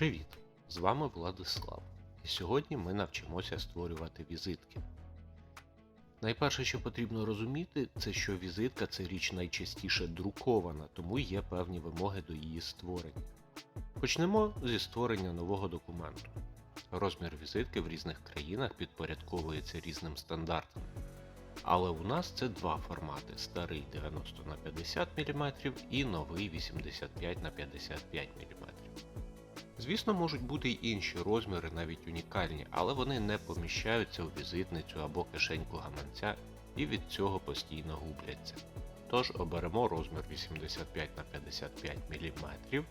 Привіт! З вами Владислав. І сьогодні ми навчимося створювати візитки. Найперше, що потрібно розуміти, це що візитка це річ найчастіше друкована, тому є певні вимоги до її створення. Почнемо зі створення нового документу. Розмір візитки в різних країнах підпорядковується різним стандартам. Але у нас це два формати: старий 90 на 50 мм і новий 85 на 55 мм. Звісно, можуть бути й інші розміри, навіть унікальні, але вони не поміщаються у візитницю або кишеньку гаманця і від цього постійно губляться. Тож оберемо розмір 85 на 55 мм.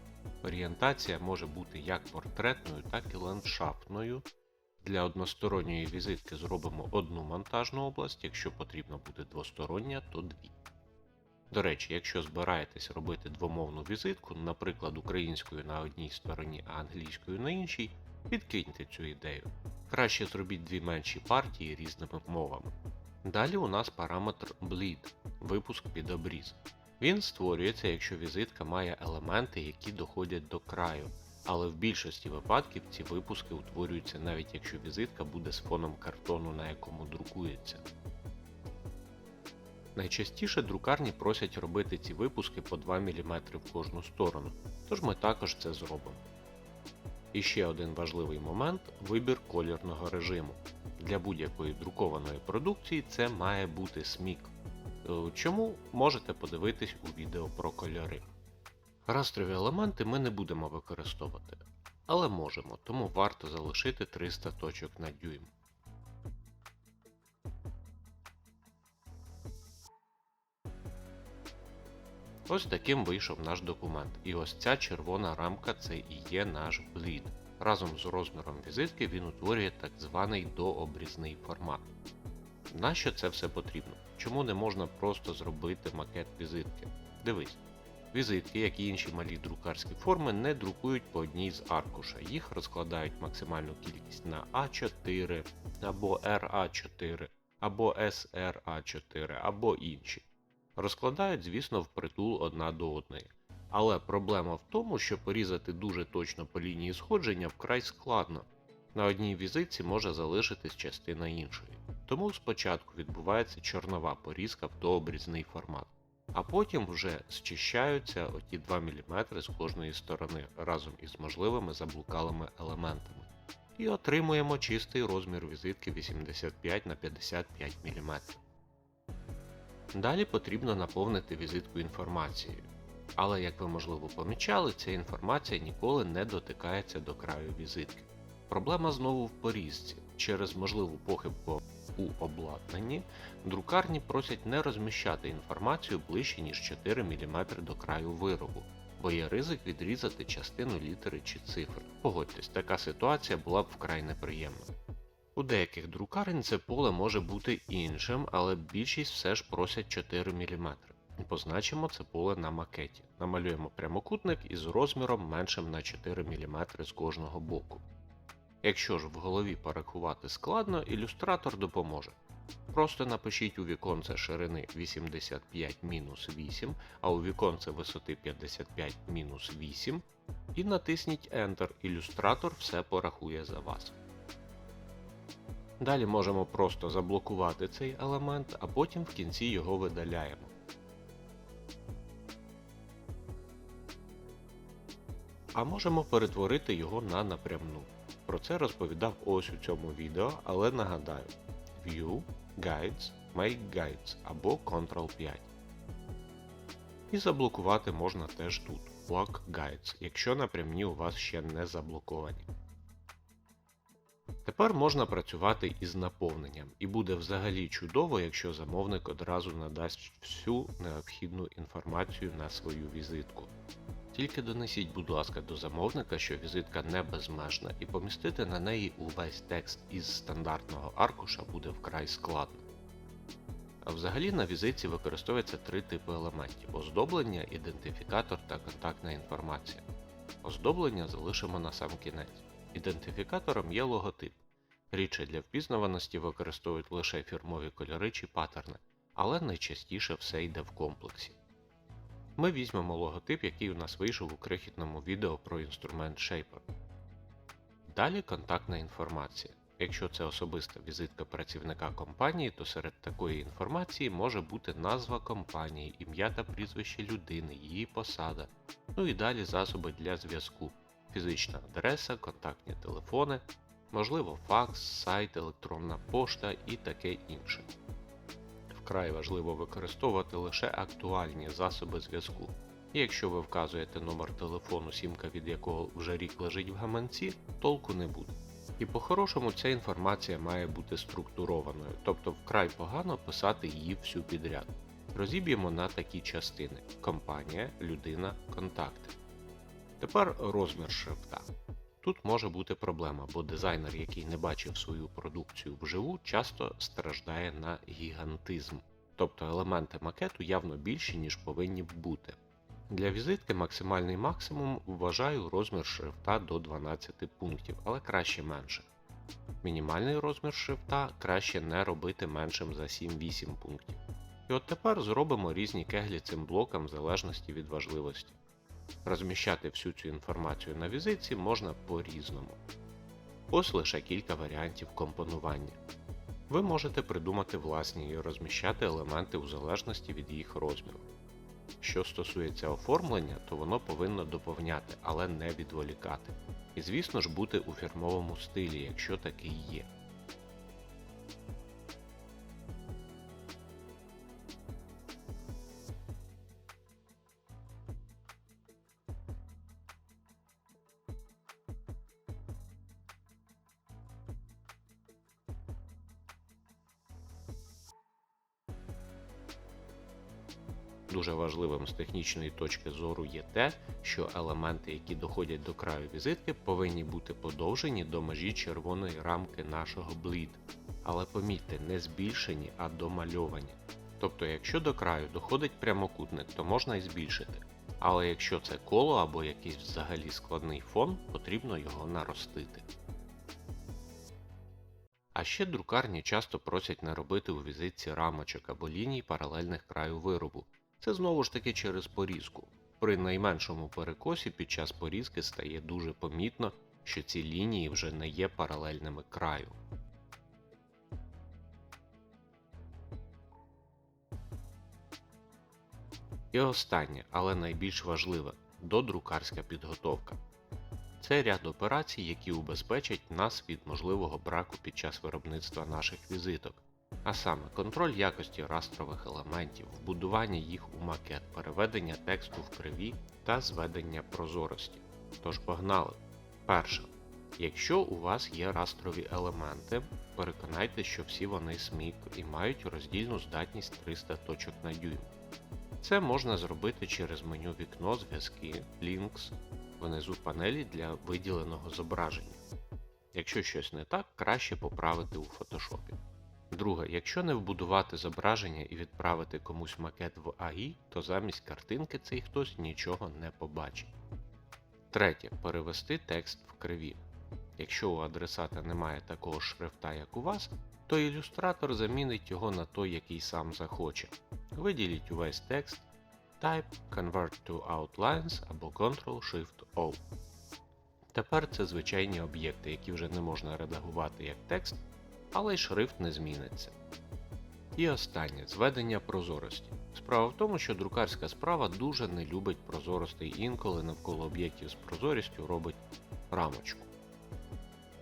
Орієнтація може бути як портретною, так і ландшафтною. Для односторонньої візитки зробимо одну монтажну область, якщо потрібно буде двостороння, то дві. До речі, якщо збираєтесь робити двомовну візитку, наприклад, українською на одній стороні, а англійською на іншій, підкиньте цю ідею. Краще зробіть дві менші партії різними мовами. Далі у нас параметр Bleed випуск під обріз. Він створюється, якщо візитка має елементи, які доходять до краю, але в більшості випадків ці випуски утворюються навіть якщо візитка буде з фоном картону, на якому друкується. Найчастіше друкарні просять робити ці випуски по 2 мм в кожну сторону, тож ми також це зробимо. І ще один важливий момент вибір колірного режиму. Для будь-якої друкованої продукції це має бути смік. Е, Чому можете подивитись у відео про кольори. Растрові елементи ми не будемо використовувати, але можемо, тому варто залишити 300 точок на дюйм. Ось таким вийшов наш документ. І ось ця червона рамка це і є наш блід. Разом з розміром візитки він утворює так званий дообрізний формат. Нащо це все потрібно? Чому не можна просто зробити макет візитки? Дивись, візитки, як і інші малі друкарські форми, не друкують по одній з аркуша. Їх розкладають максимальну кількість на А4 або RA4, або SRA4, або інші. Розкладають, звісно, впритул одна до одної. Але проблема в тому, що порізати дуже точно по лінії сходження вкрай складно. На одній візитці може залишитись частина іншої. Тому спочатку відбувається чорнова порізка в дообрізний формат, а потім вже зчищаються оті 2 мм з кожної сторони разом із можливими заблукалими елементами. І отримуємо чистий розмір візитки 85 на 55 мм. Далі потрібно наповнити візитку інформацією. Але, як ви можливо помічали, ця інформація ніколи не дотикається до краю візитки. Проблема знову в порізці. Через можливу похибку у обладнанні друкарні просять не розміщати інформацію ближче ніж 4 мм до краю виробу, бо є ризик відрізати частину літери чи цифр. Погодьтесь, така ситуація була б вкрай неприємна. У деяких друкарень це поле може бути іншим, але більшість все ж просять 4 мм. Позначимо це поле на макеті. Намалюємо прямокутник із розміром меншим на 4 мм з кожного боку. Якщо ж в голові порахувати складно, ілюстратор допоможе. Просто напишіть у віконце ширини 85 мінус 8, а у віконце висоти 55-8 і натисніть Enter. Ілюстратор все порахує за вас. Далі можемо просто заблокувати цей елемент, а потім в кінці його видаляємо. А можемо перетворити його на напрямну. Про це розповідав ось у цьому відео, але нагадаю View, Guides, Make Guides або Ctrl-5. І заблокувати можна теж тут Block Guides, якщо напрямні у вас ще не заблоковані. Тепер можна працювати із наповненням, і буде взагалі чудово, якщо замовник одразу надасть всю необхідну інформацію на свою візитку. Тільки донесіть, будь ласка, до замовника, що візитка не безмежна, і помістити на неї увесь текст із стандартного аркуша буде вкрай складно. А взагалі на візитці використовується три типи елементів: оздоблення, ідентифікатор та контактна інформація. Оздоблення залишимо на сам кінець. Ідентифікатором є логотип. Рідше для впізнаваності використовують лише фірмові кольори чи паттерни, але найчастіше все йде в комплексі. Ми візьмемо логотип, який у нас вийшов у крихітному відео про інструмент Shaper. Далі контактна інформація. Якщо це особиста візитка працівника компанії, то серед такої інформації може бути назва компанії, ім'я та прізвище людини, її посада, ну і далі засоби для зв'язку, фізична адреса, контактні телефони, можливо факс, сайт, електронна пошта і таке інше. Вкрай важливо використовувати лише актуальні засоби зв'язку. І якщо ви вказуєте номер телефону, сімка від якого вже рік лежить в гаманці, толку не буде. І по-хорошому ця інформація має бути структурованою, тобто вкрай погано писати її всю підряд. Розіб'ємо на такі частини: компанія, людина, контакти. Тепер розмір шрифта. Тут може бути проблема, бо дизайнер, який не бачив свою продукцію вживу, часто страждає на гігантизм, тобто елементи макету явно більші, ніж повинні б бути. Для візитки максимальний максимум вважаю розмір шрифта до 12 пунктів, але краще менше. Мінімальний розмір шрифта краще не робити меншим за 7-8 пунктів. І от тепер зробимо різні кеглі цим блокам в залежності від важливості. Розміщати всю цю інформацію на візитці можна по-різному. Ось лише кілька варіантів компонування. Ви можете придумати власні і розміщати елементи у залежності від їх розміру. Що стосується оформлення, то воно повинно доповняти, але не відволікати. І звісно ж бути у фірмовому стилі, якщо такий є. Дуже важливим з технічної точки зору є те, що елементи, які доходять до краю візитки, повинні бути подовжені до межі червоної рамки нашого блід. Але помітьте, не збільшені, а домальовані. Тобто, якщо до краю доходить прямокутник, то можна і збільшити. Але якщо це коло або якийсь взагалі складний фон, потрібно його наростити. А ще друкарні часто просять не робити у візитці рамочок або ліній паралельних краю виробу. Це знову ж таки через порізку. При найменшому перекосі під час порізки стає дуже помітно, що ці лінії вже не є паралельними краю. І останнє, але найбільш важливе додрукарська підготовка. Це ряд операцій, які убезпечать нас від можливого браку під час виробництва наших візиток а саме контроль якості растрових елементів, вбудування їх у макет, переведення тексту в криві та зведення прозорості. Тож погнали! Перше. Якщо у вас є растрові елементи, переконайте, що всі вони смік і мають роздільну здатність 300 точок на дюйм. Це можна зробити через меню вікно зв'язки Links внизу панелі для виділеного зображення. Якщо щось не так, краще поправити у фотошопі. Друге, якщо не вбудувати зображення і відправити комусь макет в AI, то замість картинки цей хтось нічого не побачить. Третє. Перевести текст в криві. Якщо у адресата немає такого шрифта, як у вас, то ілюстратор замінить його на той, який сам захоче. Виділіть увесь текст, Type, Convert to Outlines або Ctrl-Shift-O. Тепер це звичайні об'єкти, які вже не можна редагувати як текст, але й шрифт не зміниться. І останнє зведення прозорості. Справа в тому, що друкарська справа дуже не любить прозоростей інколи навколо об'єктів з прозорістю робить рамочку.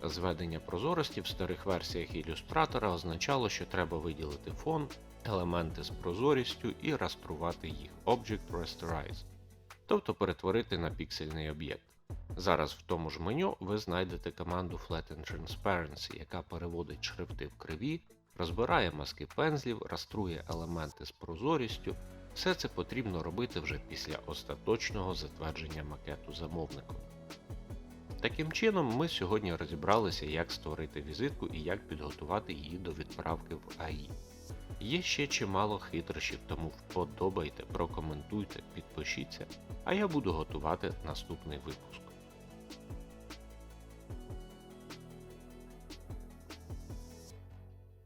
Зведення прозорості в старих версіях ілюстратора означало, що треба виділити фон, елементи з прозорістю і раструвати їх Object Rasterize, тобто перетворити на піксельний об'єкт. Зараз в тому ж меню ви знайдете команду Flatten Transparency, яка переводить шрифти в криві, розбирає маски пензлів, раструє елементи з прозорістю. Все це потрібно робити вже після остаточного затвердження макету замовником. Таким чином, ми сьогодні розібралися, як створити візитку і як підготувати її до відправки в АІ. Є ще чимало хитрощів, тому вподобайте, прокоментуйте, підпишіться, а я буду готувати наступний випуск.